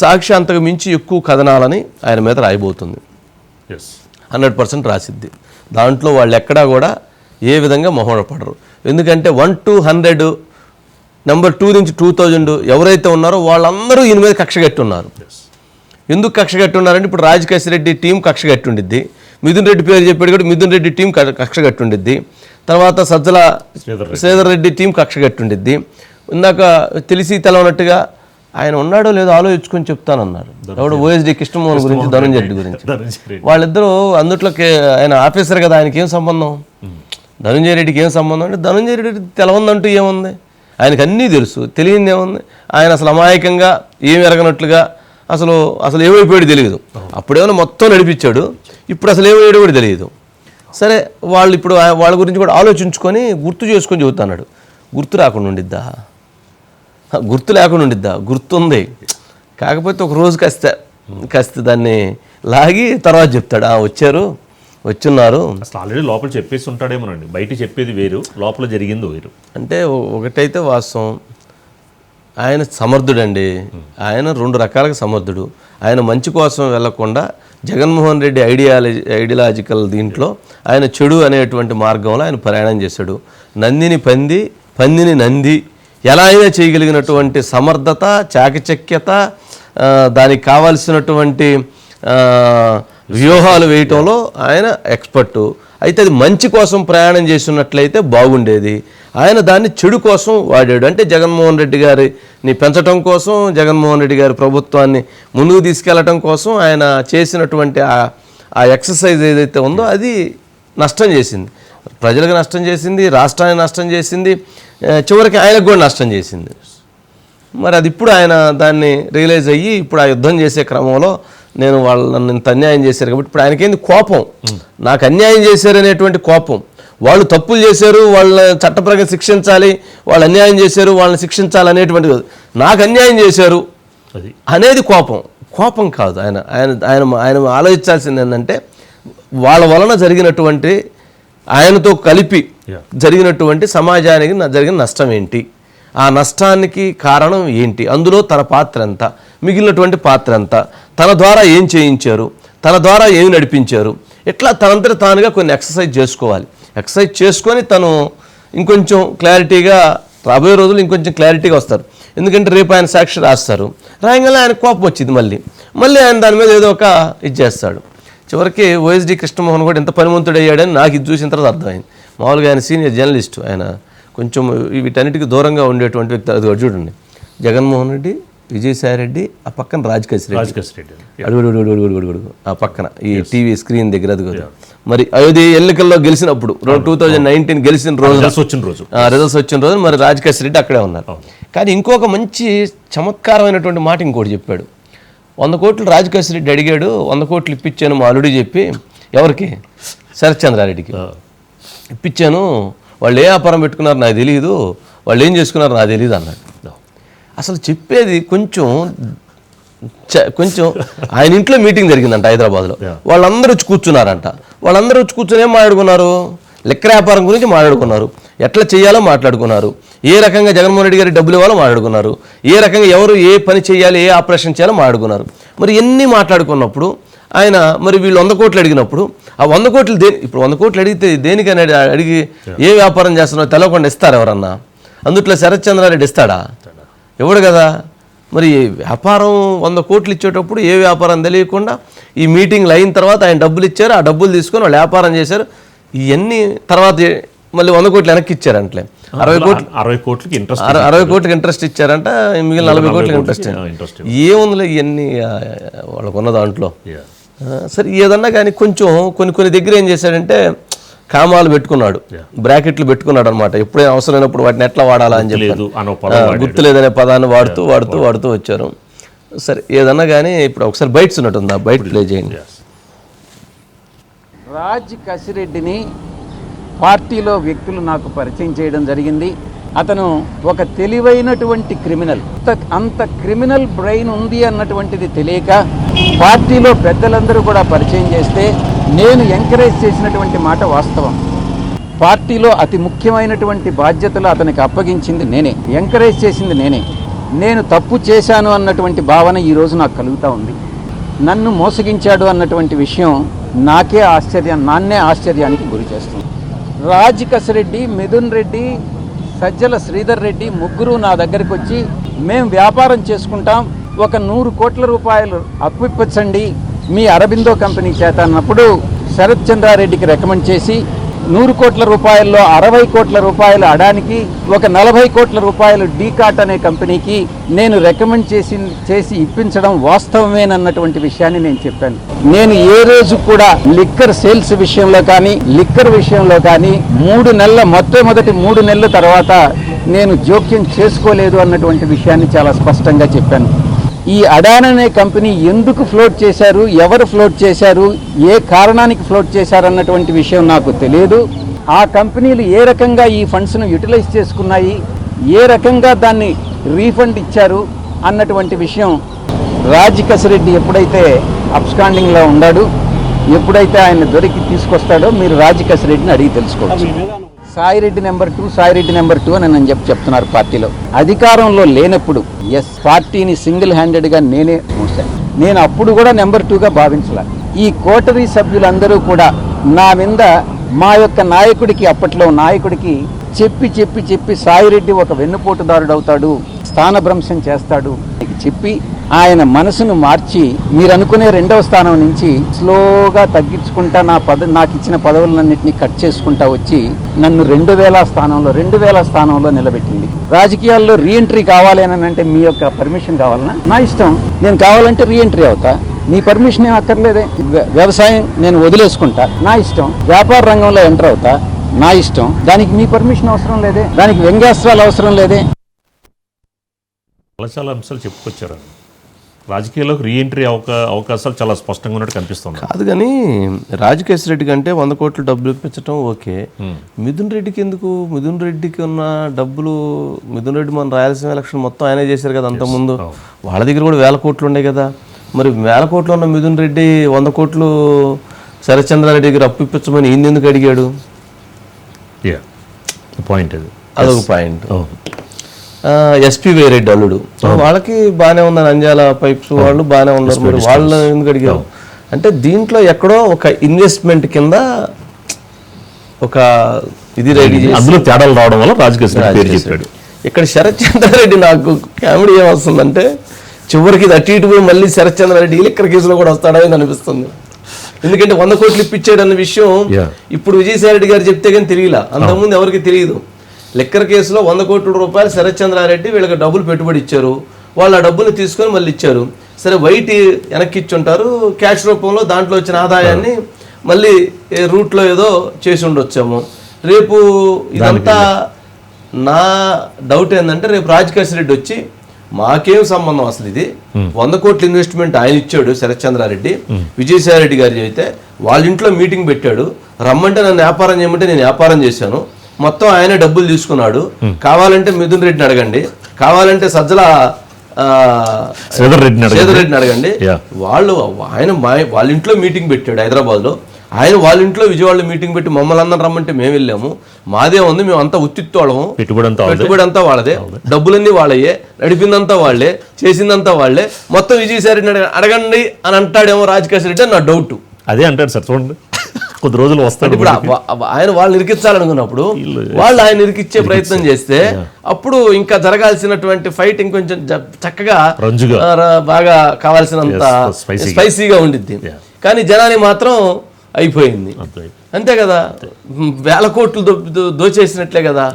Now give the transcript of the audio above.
సాక్షి అంతకు మించి ఎక్కువ కథనాలని ఆయన మీద రాయబోతుంది. Hundred percent రాసిద్ది. దాంట్లో వాళ్ళు ఎక్కడా కూడా ఏ విధంగా మొహడపడరు ఎందుకంటే one two hundred number two నుంచి టూ థౌజండ్ ఎవరైతే ఉన్నారో వాళ్ళందరూ ఈయన మీద కక్ష కట్టి ఉన్నారు ఎస్ ఎందుకు కక్ష కట్టి ఉన్నారంటే ఇప్పుడు రాజకేశ్ రెడ్డి టీం కక్ష కట్టి ఉండిద్ది మిథున్ రెడ్డి పేరు చెప్పాడు కూడా మిథున్ రెడ్డి టీం కక్ష కట్టి ఉండిద్ది తర్వాత సజ్జల శ్రీధర్ రెడ్డి. టీం కక్ష కట్టి ఉండిద్ది ఇందాక తెలిసి తెలవనట్టుగా ఆయన ఉన్నాడో లేదో ఆలోచించుకొని చెప్తానన్నాడు ఎవడు ఓఎస్డి కృష్ణమోహన్ గురించి ధనంజయ రెడ్డి గురించి. వాళ్ళిద్దరూ అందుట్లోకి ఆయన ఆఫీసర్ కదా ఆయనకి ఏం సంబంధం? ధనంజయ రెడ్డికి ఏం సంబంధం అంటే ధనంజయ రెడ్డి తెలవందంటూ ఏముంది? ఆయనకు అన్నీ తెలుసు తెలియంది ఏముంది? ఆయన అసలు అమాయకంగా ఏమి ఎరగనట్లుగా అసలు అసలు ఏమైపోయాడు తెలియదు. అప్పుడేమైనా మొత్తం నడిపించాడు ఇప్పుడు అసలు ఏమయ్యాడు కూడా తెలియదు. సరే వాళ్ళు ఇప్పుడు వాళ్ళ గురించి కూడా ఆలోచించుకొని గుర్తు చేసుకొని చెబుతున్నాడు. గుర్తు రాకుండా ఉండిద్దా? గుర్తు లేకుండా ఉండిద్దా? గుర్తుంది. కాకపోతే ఒక రోజు కాస్త కాస్త దాన్ని లాగి తర్వాత చెప్తాడు. "ఆ, వచ్చారు వచ్చున్నారు. అసలు ఆల్రెడీ లోపల చెప్పేసి ఉంటాడేమోనండి. బయట చెప్పేది వేరు లోపల జరిగింది వేరు. అంటే ఒకటైతే వాస్తవం. ఆయన సమర్థుడండి. ఆయన రెండు రకాలుగా సమర్థుడు. ఆయన మంచి కోసం వెళ్ళకుండా జగన్మోహన్ రెడ్డి ఐడియాలజీ ఐడియాలజికల్ దీంట్లో ఆయన చెడు అనేటువంటి మార్గంలో ఆయన ప్రయాణం చేశాడు. నందిని పంది పందిని నంది ఎలా అయినా చేయగలిగినటువంటి సమర్థత చాకచక్యత దానికి కావాల్సినటువంటి వ్యూహాలు వేయటంలో ఆయన ఎక్స్పర్టు. అయితే అది మంచి కోసం ప్రయాణం చేస్తున్నట్లయితే బాగుండేది. ఆయన దాన్ని చెడు కోసం వాడాడు. అంటే జగన్మోహన్ రెడ్డి గారిని పెంచడం కోసం జగన్మోహన్ రెడ్డి గారి ప్రభుత్వాన్ని ముందుకు తీసుకెళ్ళడం కోసం ఆయన చేసినటువంటి ఆ ఎక్సర్సైజ్ ఏదైతే ఉందో అది నష్టం చేసింది. ప్రజలకు నష్టం చేసింది రాష్ట్రానికి నష్టం చేసింది చివరికి ఆయనకు కూడా నష్టం చేసింది. మరి అది ఇప్పుడు ఆయన దాన్ని రియలైజ్ అయ్యి ఇప్పుడు ఆ యుద్ధం చేసే క్రమంలో నేను వాళ్ళు నన్ను ఇంత అన్యాయం చేశారు కాబట్టి ఇప్పుడు ఆయనకేంది కోపం? నాకు అన్యాయం చేశారు అనేటువంటి కోపం. వాళ్ళు తప్పులు చేశారు వాళ్ళ చట్టప్రకారం శిక్షించాలి వాళ్ళు అన్యాయం చేశారు వాళ్ళని శిక్షించాలి అనేటువంటి కాదు. నాకు అన్యాయం చేశారు అది. అనేది కోపం. కోపం కాదు ఆయన. ఆయన ఆయన ఆయన ఆలోచించాల్సింది ఏంటంటే వాళ్ళ వలన జరిగినటువంటి ఆయనతో కలిపి. జరిగినటువంటి సమాజానికి జరిగిన నష్టం ఏంటి? ఆ నష్టానికి కారణం ఏంటి? అందులో తన పాత్ర ఎంత? మిగిలినటువంటి పాత్ర ఎంత? తన ద్వారా ఏం చేయించారు? తన ద్వారా ఏమి నడిపించారు? ఇట్లా తనంతట తానుగా కొన్ని ఎక్సర్సైజ్ చేసుకోవాలి. ఎక్సర్సైజ్ చేసుకొని తను ఇంకొంచెం క్లారిటీగా రాబోయే రోజులు ఇంకొంచెం క్లారిటీగా వస్తారు. ఎందుకంటే రేపు ఆయన సాక్షి రాస్తారు. రాయంగానే ఆయన కోపం వచ్చింది మళ్ళీ. మళ్ళీ ఆయన దాని మీద ఏదో ఒక ఇది చేస్తాడు. చివరికి ఓఎస్డి కృష్ణమోహన్ కూడా ఎంత పనిమంతుడు అయ్యాడని నాకు ఇది చూసిన తర్వాత అర్థమైంది. మామూలుగా ఆయన సీనియర్ జర్నలిస్ట్ ఆయన కొంచెం వీటన్నిటికీ దూరంగా ఉండేటువంటి వ్యక్తి అది చూడండి. జగన్మోహన్ రెడ్డి విజయసాయి రెడ్డి ఆ పక్కన రాజకేశ్ రెడ్డి. రాజకేశ్ రెడ్డి అడుగు ఆ పక్కన ఈ టీవీ స్క్రీన్ దగ్గర అది. మరి అయోధ్య ఎన్నికల్లో గెలిచినప్పుడు టూ థౌజండ్ నైన్టీన్ గెలిచిన రోజు రిజల్ట్స్ వచ్చిన రోజు. రిజల్ట్స్ వచ్చిన రోజు మరి రాజకేశ్ రెడ్డి అక్కడే ఉన్నారు. కానీ ఇంకొక మంచి చమత్కారమైనటువంటి మాట ఇంకోటి చెప్పాడు. వంద కోట్లు రాజకేశ్ రెడ్డి అడిగాడు వంద కోట్లు ఇప్పించాను మా అల్లుడి చెప్పి ఎవరికి? శరత్చంద్రారెడ్డికి. ఇప్పించాను వాళ్ళు ఏ వ్యాపారం పెట్టుకున్నారు నాకు తెలియదు వాళ్ళు ఏం చేసుకున్నారు నాకు తెలియదు అన్నాడు. అసలు చెప్పేది కొంచెం కొంచెం ఆయన ఇంట్లో మీటింగ్ జరిగిందంట హైదరాబాద్లో. వాళ్ళందరూ వచ్చి కూర్చున్నారంట. వాళ్ళందరూ వచ్చి కూర్చొని ఏం మాట్లాడుకున్నారు? లెక్క వ్యాపారం గురించి మాట్లాడుకున్నారు. ఎట్లా చేయాలో మాట్లాడుకున్నారు. ఏ రకంగా జగన్మోహన్ రెడ్డి గారి డబ్బులు ఇవ్వాలో మాట్లాడుకున్నారు. ఏ రకంగా ఎవరు ఏ పని చేయాలి ఏ ఆపరేషన్ చేయాలో మాట్లాడుకున్నారు. మరి ఎన్ని మాట్లాడుకున్నప్పుడు ఆయన మరి వీళ్ళు వంద కోట్లు అడిగినప్పుడు ఆ వంద కోట్లు దే ఇప్పుడు వంద కోట్లు అడిగితే దేనికని అడిగి ఏ వ్యాపారం చేస్తున్నారో తెలవకుండా ఇస్తారు ఎవరన్నా? అందుట్లో శరత్ చంద్రారెడ్డి ఇస్తాడా? ఎవడు కదా? మరి వ్యాపారం వంద కోట్లు ఇచ్చేటప్పుడు ఏ వ్యాపారం తెలియకుండా ఈ మీటింగ్లు అయిన తర్వాత ఆయన డబ్బులు ఇచ్చారు ఆ డబ్బులు తీసుకొని వాళ్ళు వ్యాపారం చేశారు. ఇవన్నీ తర్వాత మళ్ళీ వంద కోట్లు వెనక్కి ఇచ్చారంటలే. అరవై కోట్లు అరవై కోట్లకి ఇంట్రెస్ట్ అర- అరవై కోట్లకి ఇంట్రెస్ట్ ఇచ్చారంట మిగిలిన నలభై కోట్లకి ఇంట్రెస్ట్ ఇంట్రెస్ట్ ఏముందిలే ఇవన్నీ వాళ్ళకున్న దాంట్లో. సరే ఏదన్నా కానీ కొంచెం కొన్ని కొన్ని దగ్గర ఏం చేశాడంటే కామాలు పెట్టుకున్నాడు. బ్రాకెట్లు పెట్టుకున్నాడు అనమాట ఎప్పుడైనా అవసరమైనప్పుడు వాటిని ఎట్లా వాడాలా అని చెప్పి. గుర్తులేదనే పదాన్ని వాడుతూ వాడుతూ వాడుతూ వచ్చారు. సరే ఏదన్నా కానీ ఇప్పుడు ఒకసారి బైట్స్ ఉన్నట్టుందా. బయట ప్లే చేయండి. రాజ్ కసిరెడ్డిని పార్టీలో వ్యక్తులు నాకు పరిచయం చేయడం జరిగింది. అతను ఒక తెలివైనటువంటి క్రిమినల్. అంత క్రిమినల్ బ్రెయిన్ ఉంది అన్నటువంటిది తెలియక పార్టీలో పెద్దలందరూ కూడా పరిచయం చేస్తే నేను ఎంకరేజ్ చేసినటువంటి మాట వాస్తవం. పార్టీలో అతి ముఖ్యమైనటువంటి బాధ్యతలు అతనికి అప్పగించింది నేనే. ఎంకరేజ్ చేసింది నేనే. నేను తప్పు చేశాను అన్నటువంటి భావన ఈరోజు నాకు కలుగుతూ ఉంది. నన్ను మోసగించాడు అన్నటువంటి విషయం నాకే ఆశ్చర్యం నాన్నే ఆశ్చర్యానికి గురి చేస్తుంది. రాజ్ రెడ్డి మిథున్ రెడ్డి సజ్జల శ్రీధర్ రెడ్డి ముగ్గురు నా దగ్గరికి వచ్చి మేము వ్యాపారం చేసుకుంటాం. ఒక నూరు కోట్ల రూపాయలు అప్పు ఇప్పించండి మీ అరబిందో కంపెనీ చేత అన్నప్పుడు శరత్ చంద్రారెడ్డికి రికమెండ్ చేసి నూరు కోట్ల రూపాయల్లో అరవై కోట్ల రూపాయలు అడానికి ఒక నలభై కోట్ల రూపాయలు డీకాట్ అనే కంపెనీకి నేను రికమెండ్ చేసి చేసి ఇప్పించడం వాస్తవమేనన్నటువంటి విషయాన్ని నేను చెప్పాను. నేను ఏ రోజు కూడా లిక్కర్ సేల్స్ విషయంలో కానీ లిక్కర్ విషయంలో కానీ మూడు నెలల మొట్టమొదటి మూడు నెలల తర్వాత నేను జోక్యం చేసుకోలేదు అన్నటువంటి విషయాన్ని చాలా స్పష్టంగా చెప్పాను. ఈ అడాన్ అనే కంపెనీ ఎందుకు ఫ్లోట్ చేశారు? ఎవరు ఫ్లోట్ చేశారు? ఏ కారణానికి ఫ్లోట్ చేశారు అన్నటువంటి విషయం నాకు తెలియదు ఆ కంపెనీలు ఏ రకంగా ఈ ఫండ్స్ను యూటిలైజ్ చేసుకున్నాయి? ఏ రకంగా దాన్ని రీఫండ్ ఇచ్చారు? అన్నటువంటి విషయం రాజ్ కసిరెడ్డి ఎప్పుడైతే అబ్స్కాండింగ్లో ఉన్నాడు ఎప్పుడైతే ఆయన దొరికి తీసుకొస్తాడో మీరు రాజ్ కసిరెడ్డిని అడిగి తెలుసుకోవచ్చు. Saireddy number two Saireddy number two అని నేను చెప్పి చెప్తున్నారు పార్టీలో. అధికారంలో లేనప్పుడు ఎస్ పార్టీని సింగిల్ హ్యాండెడ్గా నేనే మూసాను. నేను అప్పుడు కూడా నెంబర్ టూగా భావించలే. ఈ కోటరీ సభ్యులందరూ కూడా నా మీద మా యొక్క నాయకుడికి అప్పట్లో నాయకుడికి చెప్పి చెప్పి చెప్పి సాయిరెడ్డి ఒక వెన్నుపోటుదారుడు అవుతాడు స్థానభ్రంశం చేస్తాడు చెప్పి ఆయన మనసును మార్చి మీరు అనుకునే రెండవ స్థానం నుంచి స్లోగా తగ్గించుకుంటా నా పద నాకు ఇచ్చిన పదవులన్నింటినీ కట్ చేసుకుంటా వచ్చి నన్ను రెండు వేల స్థానంలో రెండు వేల స్థానంలో నిలబెట్టింది. రాజకీయాల్లో రీఎంట్రీ కావాలి అని అంటే మీ యొక్క పర్మిషన్ కావాలన్నా నా ఇష్టం. నేను కావాలంటే రీఎంట్రీ అవుతా. నీ పర్మిషన్ ఏం అక్కర్లేదే. వ్య- వ్యవసాయం నేను వదిలేసుకుంటా. నా ఇష్టం. వ్యాపార రంగంలో ఎంటర్ అవుతా. నా ఇష్టం. దానికి మీ పర్మిషన్ అవసరం లేదే. దానికి వ్యంగ్యాస్త్రాలు అవసరం లేదే. చాలా చాలా అంశాలు చెప్పుకొచ్చారు. రాజకీయాల్లోకి రీఎంట్రీ అవకా అవకాశాలు చాలా స్పష్టంగా ఉన్నట్టు కనిపిస్తుంది. కాదు కానీ రాజకేశ్ రెడ్డి కంటే వంద కోట్లు డబ్బులు ఇప్పించడం ఓకే. మిథున్ రెడ్డికి ఎందుకు? మిథున్ రెడ్డికి ఉన్న డబ్బులు మిథున్ రెడ్డి మన రాయలసీమ ఎలక్షన్ మొత్తం ఆయనే చేశారు కదా అంతకుముందు వాళ్ళ దగ్గర కూడా వేల కోట్లు ఉన్నాయి కదా. మరి వేల కోట్లు ఉన్న మిథున్ రెడ్డి వంద కోట్లు శరత్చంద్రారెడ్డి దగ్గర అప్పు ఇప్పించమని ఈయన ఎందుకు అడిగాడు పాయింట్ అది అదొక పాయింట్ Oh. ఎస్పీ వేరెడ్డి అల్లుడు. వాళ్ళకి బాగానే ఉంది నంద్యాల పైప్స్ వాళ్ళు బాగానే ఉన్నారు. మరి వాళ్ళు ఎందుకు అడిగారు? అంటే దీంట్లో ఎక్కడో ఒక ఇన్వెస్ట్మెంట్ కింద ఒక ఇది రెడీ అందులో తేడాలు రావడం వల్ల రాజకీయ చెప్పాడు. ఇక్కడ శరత్ చంద్రారెడ్డి నాకు కామెడీ ఏమొస్తుందంటే చివరికి అటు ఇటు పోయి మళ్ళీ శరత్ చంద్రారెడ్డి ఇక్కడ కేసులో కూడా వస్తాడో అని అనిపిస్తుంది. ఎందుకంటే వంద కోట్లు ఇప్పించాడు అన్న విషయం. ఇప్పుడు విజయసాయిరెడ్డి గారు చెప్తే కానీ తెలియలా. అంతకుముందు ఎవరికి తెలియదు. లెక్కర్ కేసులో వంద కోట్ల రూపాయలు శరత్ చంద్రారెడ్డి వీళ్ళకి డబ్బులు పెట్టుబడి ఇచ్చారు. వాళ్ళు ఆ డబ్బులు తీసుకొని మళ్ళీ ఇచ్చారు. సరే వైట్ వెనక్కి ఇచ్చుంటారు. క్యాష్ రూపంలో దాంట్లో వచ్చిన ఆదాయాన్ని మళ్ళీ రూట్లో ఏదో చేసి ఉండొచ్చాము. రేపు ఇదంతా నా డౌట్ ఏంటంటే రేపు రాజకేశ్ రెడ్డి వచ్చి మాకేం సంబంధం అసలు ఇది? వంద కోట్ల ఇన్వెస్ట్మెంట్ ఆయన ఇచ్చాడు శరత్చంద్రారెడ్డి. విజయసాయి రెడ్డి గారి అయితే వాళ్ళ ఇంట్లో మీటింగ్ పెట్టాడు. రమ్మంటే నన్ను వ్యాపారం చేయమంటే నేను వ్యాపారం చేశాను. మొత్తం ఆయనే డబ్బులు తీసుకున్నాడు. కావాలంటే మిథున్ రెడ్డిని అడగండి. కావాలంటే సజ్జల శ్రీధర్ రెడ్డిని అడగండి. వాళ్ళు ఆయన వాళ్ళ ఇంట్లో మీటింగ్ పెట్టాడు హైదరాబాద్లో. ఆయన వాళ్ళ ఇంట్లో విజయవాడలో మీటింగ్ పెట్టి మమ్మల్ని అందరం రమ్మంటే మేము వెళ్ళాము. మాదే ఉంది మేము అంతా అంతా వాళ్ళదే. పెట్టుబడి అంతా వాళ్ళదే. డబ్బులన్నీ వాళ్ళయే. నడిపిందంతా వాళ్ళే. చేసిందంతా వాళ్ళే. మొత్తం విజయసాయి రెడ్డిని అడగ- అడగండి అని అంటాడేమో రాజకేశ్ రెడ్డి అని నా డౌట్ అదే అంటాడు సార్ చూడండి. కొద్ది రోజులు వస్తాడు ఇప్పుడు ఆయన వాళ్ళు ఇరికించాలనుకున్నప్పుడు వాళ్ళు ఆయన ఇరికిచ్చే ప్రయత్నం చేస్తే అప్పుడు ఇంకా జరగాల్సినటువంటి ఫైట్ ఇంకొంచెం చక్కగా బాగా కావాల్సినంత. స్పైసీగా ఉండిద్ది. కానీ జనాన్ని మాత్రం అయిపోయింది. అంతే. కదా. వేల కోట్లు దోచేసినట్లే కదా.